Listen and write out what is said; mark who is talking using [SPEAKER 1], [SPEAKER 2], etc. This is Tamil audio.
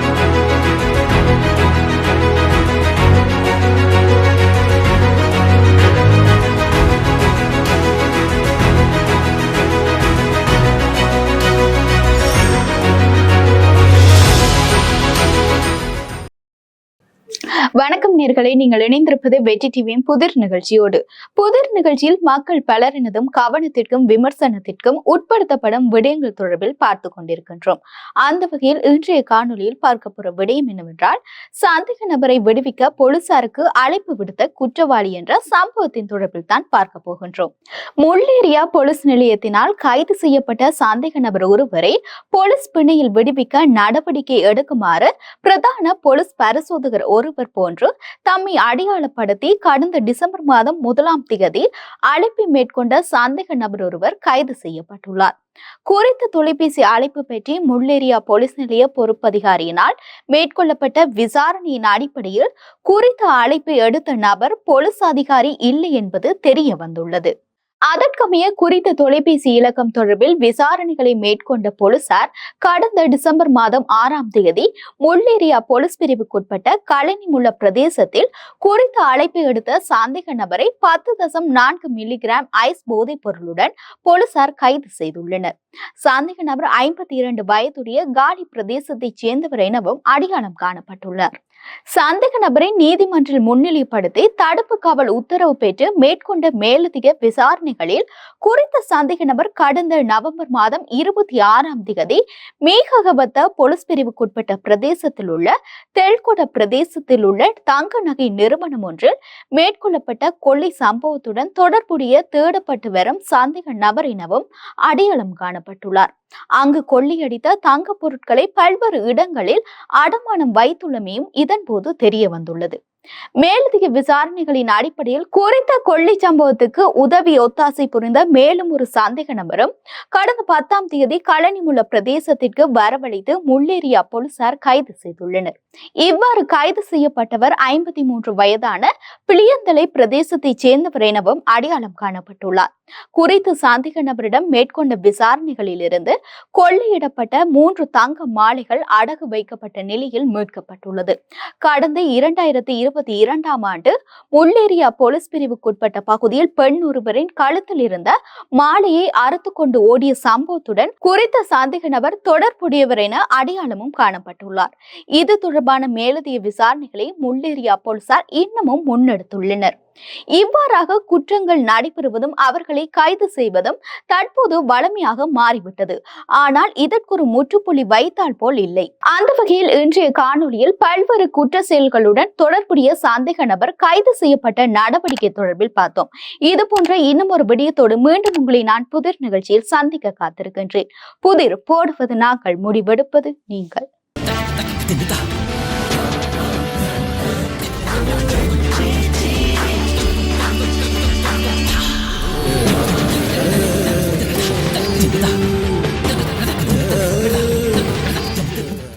[SPEAKER 1] Thank you. வணக்கம் நேர்களை நீங்கள் இணைந்திருப்பது வெற்றி டிவியின் புதிர் நிகழ்ச்சியோடு. புதிர் நிகழ்ச்சியில் மக்கள் பலரினதும் கவனத்திற்கும் விமர்சனத்திற்கும் உட்படுத்தப்படும் விடயங்கள் தொடர்பில் பார்த்து கொண்டிருக்கின்றோம். அந்த வகையில் இன்றைய காணொலியில் பார்க்க போற விடயம் என்னவென்றால் சந்தேக நபரை விடுவிக்க போலீசாருக்கு அழைப்பு விடுத்த குற்றவாளி என்ற சம்பவத்தின் தொடர்பில் தான் பார்க்க போகின்றோம். முள்ளேரியா போலீஸ் நிலையத்தினால் கைது செய்யப்பட்ட சந்தேக நபர் ஒருவரை போலீஸ் பிணையில் விடுவிக்க நடவடிக்கை எடுக்குமாறு பிரதான போலீஸ் பரிசோதகர் ஒருவர் போன்று தம்மை அடையாளப்படுத்தி கடந்த டிசம்பர் மாதம் முதலாம் திகதி அழைப்பை மேற்கொண்ட சந்தேக நபர் ஒருவர் கைது செய்யப்பட்டுள்ளார். குறித்த தொலைபேசி அழைப்பு பற்றி முள்ளேரியா போலீஸ் நிலைய பொறுப்பதிகாரியினால் மேற்கொள்ளப்பட்ட விசாரணையின் அடிப்படையில் குறித்த அழைப்பை எடுத்த நபர் போலீஸ் அதிகாரி இல்லை என்பது தெரிய வந்துள்ளது. அதற்கமைய குறித்த தொலைபேசி இலக்கம் தொடர்பில் விசாரணைகளை மேற்கொண்ட போலீசார் கடந்த டிசம்பர் மாதம் ஆறாம் தேதி முள்ளேரியா போலீஸ் பிரிவுக்குட்பட்ட கழனிமுள்ள பிரதேசத்தில் குறித்த அழைப்பை எடுத்த சந்தேக நபரை பத்து தசம் நான்கு மில்லிகிராம் ஐஸ் போதைப் பொருளுடன் போலீசார் கைது செய்துள்ளனர். சந்தேக நபர் ஐம்பத்தி இரண்டு வயதுடைய காலி பிரதேசத்தைச் சேர்ந்தவர் எனவும் அடையாளம் காணப்பட்டுள்ளார். சந்தேக நபரை நீதிமன்றில் முன்னிலைப்படுத்தி தடுப்பு காவல் உத்தரவு பெற்று மேற்கொண்ட மேலதிக விசாரணைகளில் குறித்த சந்தேக நபர் கடந்த நவம்பர் மாதம் இருபத்தி ஆறாம் திகதி மேககபத்த போலீஸ் பிரிவுக்குட்பட்ட பிரதேசத்தில் உள்ள தெல்கொட பிரதேசத்தில் உள்ள தங்க நகை நிறுவனம் ஒன்றில் மேற்கொள்ளப்பட்ட கொள்ளை சம்பவத்துடன் தொடர்புடைய தேடப்பட்டு வரும் சந்தேக நபர் எனவும் அடையாளம் காணப்பட்டுள்ளார். அங்கு கொள்ளையடித்த தங்க பொருட்களை பல்வேறு இடங்களில் அடமானம் வைத்துள்ளமையும் இதன் போது தெரிய வந்துள்ளது. மேலதிக விசாரணைகளின் அடிப்படையில் குறித்த கொள்ளை சம்பவத்துக்கு உதவி ஒத்தாசை புரிந்த மேலும் ஒரு சந்தேக நபரும் கடந்த பத்தாம் தேதி களனிமுள்ள பிரதேசத்திற்கு வரவழைத்து முள்ளேரியா போலீசார் கைது செய்துள்ளனர். இவ்வாறு கைது செய்யப்பட்டவர் ஐம்பத்தி மூன்று வயதான பிளியந்தலை பிரதேசத்தைச் சேர்ந்தவர் எனவும் அடையாளம் காணப்பட்டுள்ளார். குறித்த சந்தேக நபரிடம் மேற்கொண்ட விசாரணைகளில் இருந்து கொள்ளையிடப்பட்ட மூன்று தங்க மாலைகள் அடகு வைக்கப்பட்ட நிலையில் மீட்கப்பட்டுள்ளது. கடந்த இரண்டாயிரத்தி இருபத்தி இரண்டாம் ஆண்டு முள்ளேரியா போலீஸ் பிரிவுக்குட்பட்ட பகுதியில் பெண் ஒருவரின் கழுத்தில் இருந்த மாலையை அறுத்து கொண்டு ஓடிய சம்பவத்துடன் குறித்த சந்தேக நபர் தொடர்புடையவர் என அடையாளமும் காணப்பட்டுள்ளார். இது தொடர்பான மேலதிக விசாரணைகளை முள்ளேரியா போலீசார் இன்னமும் முன்னெடுத்துள்ளனர். இவ்வாறாக குற்றங்கள் நடைபெறுவதும் அவர்களை கைது செய்வதும் தற்போது வளமையாக மாறிவிட்டது. ஆனால் இதற்கு ஒரு முற்றுப்புள்ளி வைத்தால் போல் இல்லை. அந்த வகையில் இன்றைய காணொலியில் பல்வேறு குற்ற செயல்களுடன் தொடர்புடைய சந்தேக நபர் கைது செய்யப்பட்ட நடவடிக்கை தொடர்பில் பார்த்தோம். இது போன்ற இன்னும் ஒரு விடயத்தோடு மீண்டும் உங்களை நான் புதிர் நிகழ்ச்சியில் சந்திக்க காத்திருக்கின்றேன். புதிர் போடுவது நாங்கள் முடிவெடுப்பது நீங்கள்.
[SPEAKER 2] 劲真大。